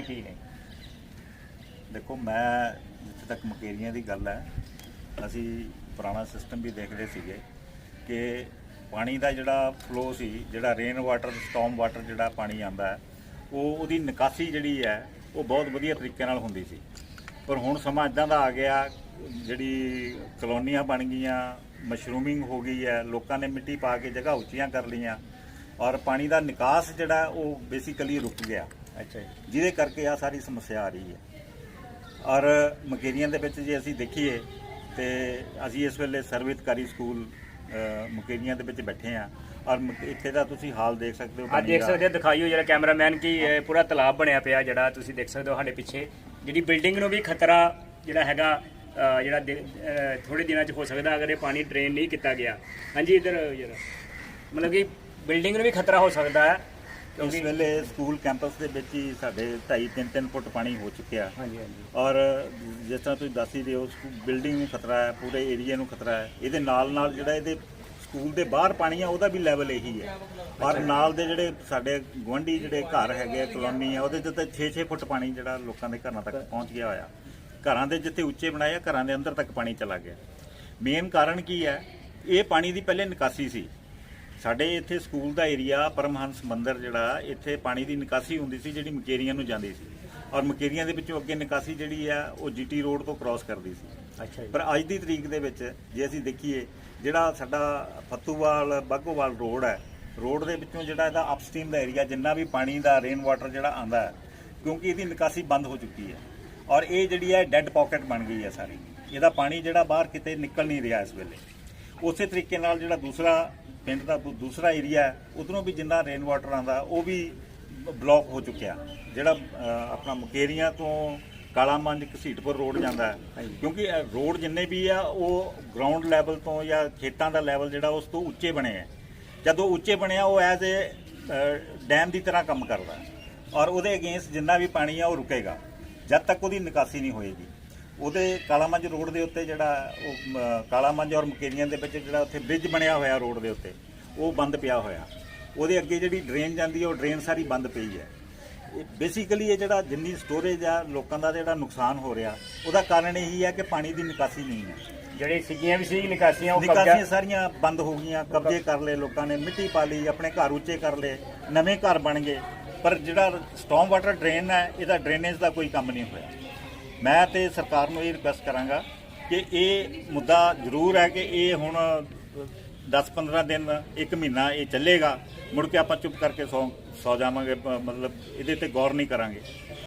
ਕੀ ਨੇ ਦੇਖੋ, ਮੈਂ ਜਿੱਥੇ ਤੱਕ ਮਕੇਰੀਆਂ ਦੀ ਗੱਲ ਹੈ, ਅਸੀਂ ਪੁਰਾਣਾ ਸਿਸਟਮ ਵੀ ਦੇਖਦੇ ਸੀਗੇ ਕਿ ਪਾਣੀ ਦਾ ਜਿਹੜਾ ਫਲੋ ਸੀ, ਜਿਹੜਾ ਰੇਨ ਵਾਟਰ ਸਟਾਰਮ ਵਾਟਰ ਜਿਹੜਾ ਪਾਣੀ ਆਂਦਾ ਉਹ ਉਹਦੀ ਨਿਕਾਸੀ ਜਿਹੜੀ ਹੈ, ਉਹ ਬਹੁਤ ਵਧੀਆ ਤਰੀਕੇ ਨਾਲ ਹੁੰਦੀ ਸੀ। ਪਰ ਹੁਣ ਸਮਾਂ ਇਦਾਂ ਦਾ ਆ ਗਿਆ, ਜਿਹੜੀ ਕਲੋਨੀਆਂ ਬਣ ਗਈਆਂ, ਮਸ਼ਰੂਮਿੰਗ ਹੋ ਗਈ ਹੈ, ਲੋਕਾਂ ਨੇ ਮਿੱਟੀ ਪਾ ਕੇ ਜਗ੍ਹਾ ਉੱਚੀਆਂ ਕਰ ਲਈਆਂ, ਔਰ ਪਾਣੀ ਦਾ ਨਿਕਾਸ ਜਿਹੜਾ ਉਹ ਬੇਸਿਕਲੀ ਰੁਕ ਗਿਆ। ਅੱਛਾ ਜਿਹਦੇ ਕਰਕੇ ਆ ਸਾਰੀ ਸਮੱਸਿਆ ਆ ਰਹੀ ਹੈ। ਔਰ ਮਕੇਰੀਆਂ ਦੇ ਵਿੱਚ ਜੇ ਅਸੀਂ ਦੇਖੀਏ ਤੇ ਅਸੀਂ ਇਸ ਵੇਲੇ ਸਰਵਿਤਕਾਰੀ ਸਕੂਲ ਮਕੇਰੀਆਂ ਦੇ ਵਿੱਚ ਬੈਠੇ ਆ ਔਰ ਇੱਥੇ ਦਾ ਤੁਸੀਂ ਹਾਲ ਦੇਖ ਸਕਦੇ ਹੋ ਪਾਣੀ ਦੇਖ। ਸਕਦੇ ਹੋ ਦਿਖਾਈਓ ਜਿਹੜਾ ਕੈਮਰਾਮੈਨ ਕੀ ਪੂਰਾ ਤਲਾਬ ਬਣਿਆ ਪਿਆ ਜਿਹੜਾ ਤੁਸੀਂ ਦੇਖ ਸਕਦੇ ਹੋ ਸਾਡੇ ਪਿੱਛੇ। ਜਿਹੜੀ ਬਿਲਡਿੰਗ ਨੂੰ ਵੀ ਖਤਰਾ ਜਿਹੜਾ ਹੈਗਾ ਜਿਹੜਾ ਥੋੜੇ ਦਿਨਾਂ 'ਚ ਹੋ ਸਕਦਾ ਅਗਰ ਇਹ ਪਾਣੀ ਡਰੇਨ ਨਹੀਂ ਕੀਤਾ ਗਿਆ। ਹਾਂਜੀ ਇਧਰ ਜਰਾ। ਮਤਲਬ ਕਿ ਬਿਲਡਿੰਗ ਨੂੰ ਵੀ ਖਤਰਾ ਹੋ ਸਕਦਾ ਹੈ। ਇਸ ਕਿਉਂਕਿ ਵੇਲੇ ਸਕੂਲ ਕੈਂਪਸ ਦੇ ਵਿੱਚ ਹੀ ਸਾਡੇ 2.5 3 ਫੁੱਟ ਪਾਣੀ ਹੋ ਚੁੱਕਿਆ। ਹਾਂਜੀ ਹਾਂਜੀ। ਔਰ ਜਿਸ ਤਰ੍ਹਾਂ ਤੁਸੀਂ ਦੱਸ ਹੀ ਰਹੇ ਹੋ ਬਿਲਡਿੰਗ ਨੂੰ ਖਤਰਾ ਹੈ ਪੂਰੇ ਏਰੀਆ ਨੂੰ ਖਤਰਾ ਹੈ। ਇਹਦੇ ਨਾਲ ਨਾਲ ਜਿਹੜਾ ਇਹਦੇ ਸਕੂਲ ਦੇ ਬਾਹਰ ਪਾਣੀ ਆ ਉਹਦਾ ਵੀ ਲੈਵਲ ਇਹੀ ਹੈ। ਔਰ ਨਾਲ ਦੇ ਜਿਹੜੇ ਸਾਡੇ ਗੁਆਂਢੀ ਜਿਹੜੇ ਘਰ ਹੈਗੇ ਆ ਕਲੋਨੀ ਆ ਉਹਦੇ ਤੇ ਤਾਂ 6-6 ਫੁੱਟ ਪਾਣੀ ਜਿਹੜਾ ਲੋਕਾਂ ਦੇ ਘਰਾਂ ਤੱਕ ਪਹੁੰਚ ਗਿਆ ਹੋਇਆ। ਘਰਾਂ ਦੇ ਜਿੱਥੇ ਉੱਚੇ ਬਣਾਏ ਆ ਘਰਾਂ ਦੇ ਅੰਦਰ ਤੱਕ ਪਾਣੀ ਚਲਾ ਗਿਆ। ਮੇਨ ਕਾਰਨ ਕੀ ਹੈ ਇਹ ਪਾਣੀ ਦੀ ਪਹਿਲੇ ਨਿਕਾਸੀ ਸੀ। ਸਾਡੇ ਇੱਥੇ ਸਕੂਲ ਦਾ ਏਰੀਆ ਪਰਮਹੰਸ ਮੰਦਿਰ ਜਿਹੜਾ ਇੱਥੇ ਪਾਣੀ ਦੀ ਨਿਕਾਸੀ ਹੁੰਦੀ ਸੀ ਜਿਹੜੀ ਮਕੇਰੀਆਂ ਨੂੰ ਜਾਂਦੀ ਸੀ। ਔਰ ਮਕੇਰੀਆਂ ਦੇ ਵਿੱਚੋਂ ਅੱਗੇ ਨਿਕਾਸੀ ਜਿਹੜੀ ਆ ਉਹ ਜੀਟੀ ਰੋਡ ਤੋਂ ਕ੍ਰਾਸ ਕਰਦੀ ਸੀ। ਅੱਛਾ ਜੀ। ਪਰ ਅੱਜ ਦੀ ਤਰੀਕ ਦੇ ਵਿੱਚ ਜੇ ਅਸੀਂ ਦੇਖੀਏ ਜਿਹੜਾ ਸਾਡਾ ਫੱਤੂਵਾਲ ਬਾਗੋਵਾਲ ਰੋਡ ਹੈ ਰੋਡ ਦੇ ਵਿੱਚੋਂ ਜਿਹੜਾ ਇਹਦਾ ਅਪਸਟ੍ਰੀਮ ਦਾ ਏਰੀਆ ਜਿੰਨਾ ਵੀ ਪਾਣੀ ਦਾ ਰੇਨ ਵਾਟਰ ਜਿਹੜਾ ਆਂਦਾ ਹੈ ਕਿਉਂਕਿ ਇਹਦੀ ਨਿਕਾਸੀ ਬੰਦ ਹੋ ਚੁੱਕੀ ਹੈ। ਔਰ ਇਹ ਜਿਹੜੀ ਹੈ ਡੈੱਡ ਪਾਕਟ ਬਣ ਗਈ ਹੈ ਸਾਰੀ। ਇਹਦਾ ਪਾਣੀ ਜਿਹੜਾ ਬਾਹਰ ਕਿਤੇ ਨਿਕਲ ਨਹੀਂ ਰਿਹਾ ਇਸ ਵੇਲੇ। ਉਸੇ ਤਰੀਕੇ ਨਾਲ ਜਿਹੜਾ ਦੂਸਰਾ ਪਿੰਡ ਦਾ ਦੂਸਰਾ ਏਰੀਆ ਉਧਰੋਂ ਵੀ ਜਿੰਨਾ ਰੇਨ ਵਾਟਰ ਆਂਦਾ ਉਹ ਵੀ ਬਲੌਕ ਹੋ ਚੁੱਕਿਆ। ਜਿਹੜਾ ਅ, ਆਪਣਾ ਮੁਕੇਰੀਆਂ ਤੋਂ ਕਾਲਾਮੰਜ ਘਸੀਟਪੁਰ ਰੋਡ ਜਾਂਦਾ ਹੈ। ਕਿਉਂਕਿ ਰੋਡ ਜਿੰਨੇ ਵੀ ਆ ਉਹ ਗਰਾਊਂਡ ਲੈਵਲ ਤੋਂ ਜਾਂ ਖੇਤਾਂ ਦਾ ਲੈਵਲ ਜਿਹੜਾ ਉਸ ਤੋਂ ਉੱਚੇ ਬਣੇ ਆ। ਜਦੋਂ ਉੱਚੇ ਬਣਿਆ ਉਹ ਐਜ਼ ਏ ਡੈਮ ਦੀ ਤਰ੍ਹਾਂ ਕੰਮ ਕਰਦਾ ਔਰ ਉਹਦੇ ਅਗੇਂਸਟ ਜਿੰਨਾ ਵੀ ਪਾਣੀ ਆ ਉਹ ਰੁਕੇਗਾ। ਜਦ ਤੱਕ ਉਹਦੀ ਨਿਕਾਸੀ ਨਹੀਂ ਹੋਏਗੀ। ਉਹਦੇ ਕਾਲਾਮੰਜ ਰੋਡ ਦੇ ਉੱਤੇ ਜਿਹੜਾ ਉਹ ਮ, ਕਾਲਾਮੰਜ ਔਰ ਮੁਕੇਰੀਆਂ ਦੇ ਵਿੱਚ ਜਿਹੜਾ ਉੱਥੇ ਬ੍ਰਿਜ ਬਣਿਆ ਹੋਇਆ ਰੋਡ ਦੇ ਉੱਤੇ ਉਹ ਬੰਦ ਪਿਆ ਹੋਇਆ। ਉਹਦੇ ਅੱਗੇ ਜਿਹੜੀ ਡਰੇਨ ਜਾਂਦੀ ਹੈ ਉਹ ਡਰੇਨ ਸਾਰੀ ਬੰਦ ਪਈ ਹੈ। ਬੇਸਿਕਲੀ ਇਹ ਜਿਹੜਾ ਜਿੰਨੀ ਸਟੋਰੇਜ ਆ ਲੋਕਾਂ ਦਾ ਜਿਹੜਾ ਨੁਕਸਾਨ ਹੋ ਰਿਹਾ ਉਹਦਾ ਕਾਰਨ ਇਹੀ ਹੈ ਕਿ ਪਾਣੀ ਦੀ ਨਿਕਾਸੀ ਨਹੀਂ ਹੈ। ਜਿਹੜੇ ਸਿੱਗੀਆਂ ਵੀ ਸੀ ਨਿਕਾਸੀਆਂ ਉਹ ਨਿਕਾਸੀਆਂ ਸਾਰੀਆਂ ਬੰਦ ਹੋ ਗਈਆਂ ਕਬਜ਼ੇ ਕਰ ਲਏ ਲੋਕਾਂ ਨੇ ਮਿੱਟੀ ਪਾ ਲਈ ਆਪਣੇ ਘਰ ਉੱਚੇ ਕਰ ਲਏ ਨਵੇਂ ਘਰ ਬਣ ਗਏ। ਪਰ ਜਿਹੜਾ ਸਟਾਰਮ ਵਾਟਰ ਡਰੇਨ ਹੈ ਇਹਦਾ ਡਰੇਨੇਜ ਦਾ ਕੋਈ ਕੰਮ ਨਹੀਂ ਹੋਇਆ। ਮੈਂ ਤੇ ਸਰਕਾਰ ਨੂੰ ਇਹ ਰਿਕੁਐਸਟ ਕਰਾਂਗਾ ਕਿ ਇਹ ਮੁੱਦਾ ਜ਼ਰੂਰ ਹੈ ਕਿ ਇਹ ਹੁਣ 10-15 ਦਿਨ, ਇੱਕ ਮਹੀਨਾ ਇਹ ਚੱਲੇਗਾ, ਮੁੜ ਕੇ ਆਪਾਂ ਚੁੱਪ ਕਰਕੇ ਸੌ ਸੌ ਜਾਵਾਂਗੇ ਮਤਲਬ ਇਹਦੇ ਤੇ ਗੌਰ ਨਹੀਂ ਕਰਾਂਗੇ।